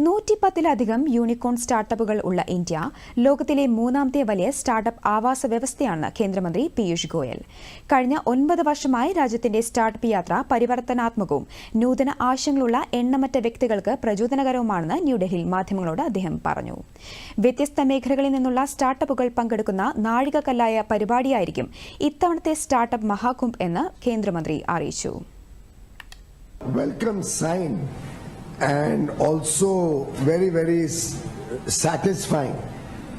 നൂറ്റിപ്പത്തിലധികം unicorn സ്റ്റാർട്ടപ്പുകൾ ഉള്ള India ലോകത്തിലെ മൂന്നാമത്തെ വലിയ സ്റ്റാർട്ടപ്പ് ആവാസ വ്യവസ്ഥയാണെന്ന് കേന്ദ്രമന്ത്രി പീയൂഷ് ഗോയൽ. കഴിഞ്ഞ ഒൻപത് വർഷമായി രാജ്യത്തിന്റെ സ്റ്റാർട്ടപ്പ് യാത്ര പരിവർത്തനാത്മകവും നൂതന ആശയങ്ങളുള്ള എണ്ണമറ്റ വ്യക്തികൾക്ക് പ്രചോദനകരവുമാണെന്ന് ന്യൂഡൽഹിയിൽ മാധ്യമങ്ങളോട് അദ്ദേഹം പറഞ്ഞു. വ്യത്യസ്ത മേഖലകളിൽ നിന്നുള്ള സ്റ്റാർട്ടപ്പുകൾ പങ്കെടുക്കുന്ന നാഴികക്കല്ലായ പരിപാടിയായിരിക്കും ഇത്തവണത്തെ സ്റ്റാർട്ടപ്പ് മഹാകുംഭ് എന്ന് കേന്ദ്രമന്ത്രി അറിയിച്ചു. Welcome sign. And also very very satisfying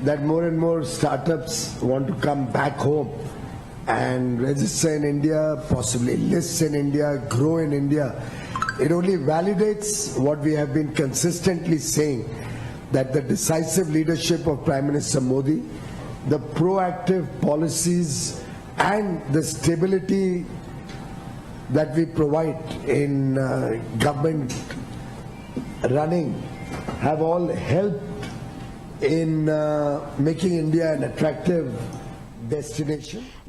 that more and more startups want to come back home and register in India, possibly list in India, grow in India. It only validates what we have been consistently saying that the decisive leadership of Prime Minister Modi, the proactive policies and the stability that we provide in uh, government running have all helped in uh, making India an attractive.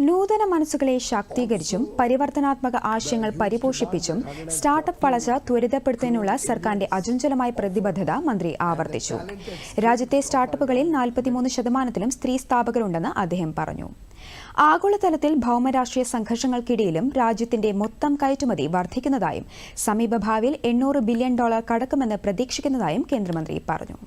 നൂതന മനസ്സുകളെ ശാക്തീകരിച്ചും പരിവർത്തനാത്മക ആശയങ്ങൾ പരിപോഷിപ്പിച്ചും startup വളർച്ച ത്വരിതപ്പെടുത്തുന്നതിനുള്ള സർക്കാരിന്റെ അചഞ്ചലമായ പ്രതിബദ്ധത മന്ത്രി ആവർത്തിച്ചു രാജ്യത്തെ സ്റ്റാർട്ടപ്പുകളിൽ നാൽപ്പത്തിമൂന്ന് ശതമാനത്തിലും സ്ത്രീ സ്ഥാപകരുണ്ടെന്ന് അദ്ദേഹം പറഞ്ഞു ആഗോളതലത്തിൽ ഭൗമരാഷ്ട്രീയ സംഘർഷങ്ങൾക്കിടയിലും രാജ്യത്തിന്റെ മൊത്തം കയറ്റുമതി വർദ്ധിക്കുന്നതായും സമീപഭാവിയിൽ എണ്ണൂറ് ബില്യൺ ഡോളർ കടക്കുമെന്ന് പ്രതീക്ഷിക്കുന്നതായും കേന്ദ്രമന്ത്രി പറഞ്ഞു.